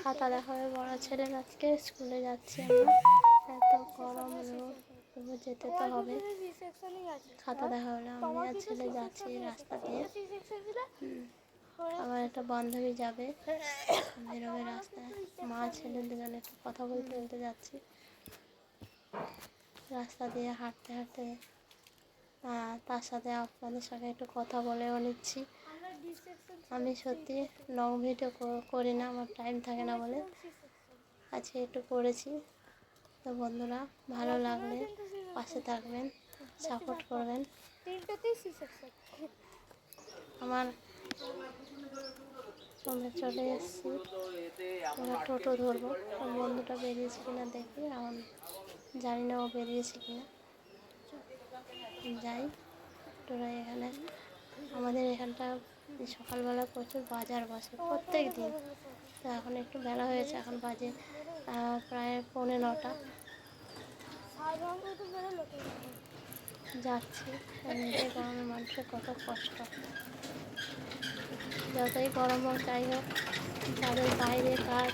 খাতা দেখাবে বড় ছেলের আজকে স্কুলে যাচ্ছি আমরা এত গরম তবু যেতে তো হবে। খাতা দেখা হলে আমি আর ছেলে যাচ্ছি রাস্তা দিয়ে। আমার একটা বান্ধবী যাবে। বেরোবে রাস্তায়। মা ছেলে দুজনে একটু কথা বলতে বলতে যাচ্ছি। রাস্তা দিয়ে হাঁটতে হাঁটতে তার সাথে আপনাদের সঙ্গে একটু কথা বলেও নিচ্ছি। আমি সত্যি লং ভিডিও করি না, আমার টাইম থাকে না বলে। আজকে একটু করেছি। তো বন্ধুরা, ভালো লাগলে পাশে থাকবেন সাপোর্ট করবেন। আমার আমরা চলে এসেছি। আমরা টোটো ধরবো। আমার বন্ধুটা বেরিয়েছে কিনা দেখি। এখন জানি না ও বেরিয়েছে কিনা। যাই, টোটো এখানে। আমাদের এখানটা সকালবেলা প্রচুর বাজার বসে প্রত্যেক দিন। তো এখন একটু বেলা হয়েছে, এখন বাজে প্রায় পৌনে নটা। যাচ্ছি, এমনিতে গরমের মানুষের কত কষ্ট। যতই গরম হোক, যাই হোক যাদের বাইরে কাজ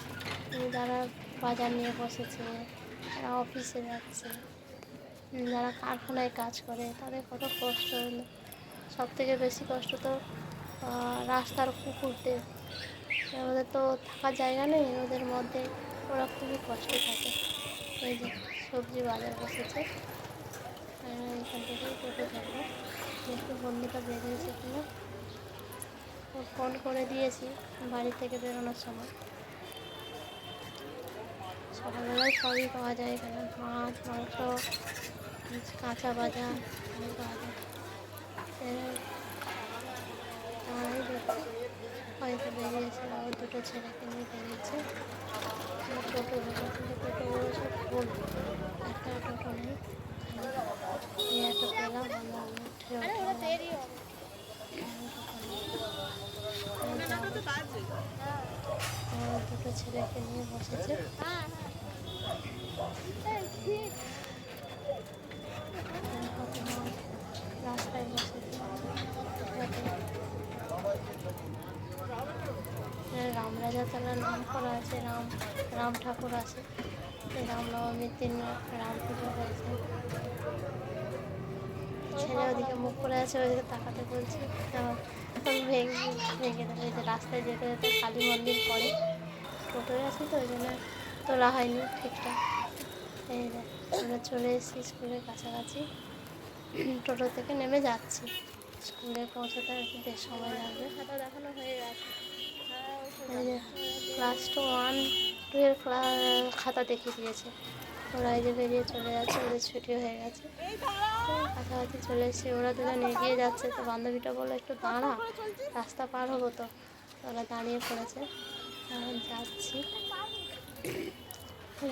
যারা বাজার নিয়ে বসেছে যারা অফিসে যাচ্ছে, যারা কারখানায় কাজ করে, তাদের কত কষ্ট সব থেকে বেশি কষ্ট তো রাস্তার কুকুরদের। ওদের তো থাকার জায়গা নেই, ওদের মধ্যে ওরা খুবই কষ্ট থাকে। এই যে সবজি বাজার বসেছে এখান থেকে টোটো ধরবো। একটু বন্ধুটা বেরিয়েছে কিনা। ফোন করে দিয়েছি, বাড়ি থেকে বেরোনোর সময়। সকালবেলায় সবই পাওয়া যায় এখানে, মাছ, মাংস, কাঁচা বাজার। পাওয়া যায় এর- আর এই যে হয়তো দুটো ছেলেকে নিয়ে বেরিয়েছে টোটো কিন্তু সব ফুল একটা টোটো নেই। একটা পেলাম আমরা উঠে দুটো ছেলেকে নিয়ে বসেছে রাস্তায় বসেছে রামরাজাতলার নাম করা আছে, রাম রাম ঠাকুর আছে। রামনবমীর দিন রাম পুজো হয়েছে ছেলে ওদিকে মুখ করে আছে, ওদিকে তাকাতে বলছে ভেঙে দেবে। যে রাস্তায় যেতে যেতে কালী মন্দির পড়ে। টোটোয় আছি তো, ওই জন্য তোলা হয়নি ঠিকঠাক। এই আমরা চলে এসেছি স্কুলের কাছাকাছি। টোটো থেকে নেমে যাচ্ছি। স্কুলে পৌঁছাতে আর কি বেশ সময় লাগবে। খাতা দেখানো হয়ে গেছে ক্লাস টু ওয়ান টু এর খাতা দেখিয়ে দিয়েছে। ওরা এই যে বেরিয়ে চলে যাচ্ছে, ওদের ছুটি হয়ে গেছে। কাছাকাছি চলে এসেছি ওরা দুজন এগিয়ে যাচ্ছে, তো বান্ধবীটা বলল, একটু দাঁড়া, রাস্তা পার হব তো। ওরা দাঁড়িয়ে পড়েছে। যাচ্ছি।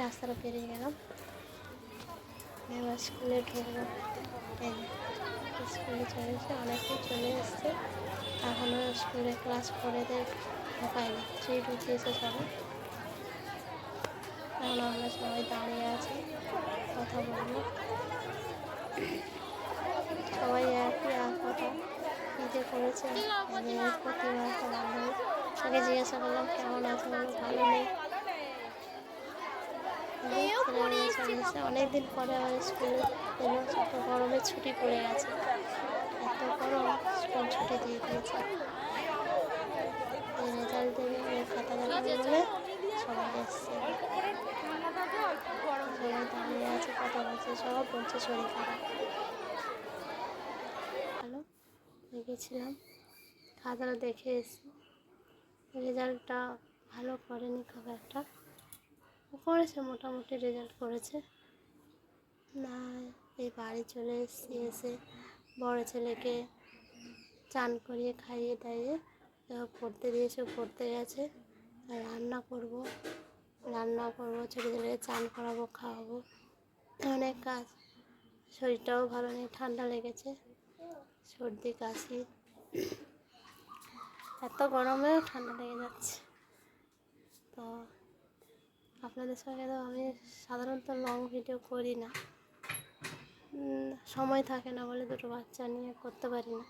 রাস্তাটা পেরিয়ে গেলাম। এবার স্কুলে ঢুকবো স্কুলে চলে এসে অনেকেই চলে এসছে। এখনও স্কুলে ক্লাস ফোরেদের ঢোকায়নি থ্রি সবাই এখন আমরা সবাই দাঁড়িয়ে আছি, কথা বলব। সবাই একই কথা ঈদে করেছে তাকে জিজ্ঞাসা করলাম, কেমন আছে? ভালো নেই। অনেক দিন পরে আবার স্কুলে এলো গরমের ছুটি পড়ে গেছে। এত গরম, স্কুল ছুটি দিয়ে দিয়েছে। রেজাল্ট দেবে ওই খাতা দেখাবে বলে সবাই এসছে। সবাই দাঁড়িয়ে আছে, কথা বলছে, সব বলছে শরীর খারাপ। ভালো গেছিলাম খাতাটা দেখে এসেছি। রেজাল্টটা ভালো করেনি খুব একটা। করেছে, মোটামুটি রেজাল্ট করেছে। না, এই বাড়ি চলে এসেছি, এসে বড় ছেলেকে চান করিয়ে খাইয়ে দাইয়ে পড়তে দিয়েছে, পড়তে গেছে। রান্না করব। রান্না করব ছোটো ছেলেকে চান করাবো, খাওয়াবো। অনেক কাজ। শরীরটাও ভালো নেই, ঠান্ডা লেগেছে। সর্দি, কাশি। এত গরমেও ঠান্ডা লেগে যাচ্ছে। তো আপনাদের সঙ্গে তো আমি সাধারণত লং ভিডিও করি না। সময় থাকে না বলে দুটো বাচ্চা নিয়ে করতে পারি না।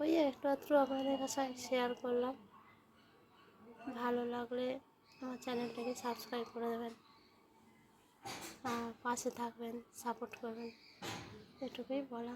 ওই একটু আপনাদের কাছে শেয়ার করলাম। ভালো লাগলে আমার চ্যানেলটাকে সাবস্ক্রাইব করে দেবেন। আর পাশে থাকবেন সাপোর্ট করবেন। এটুকুই বলা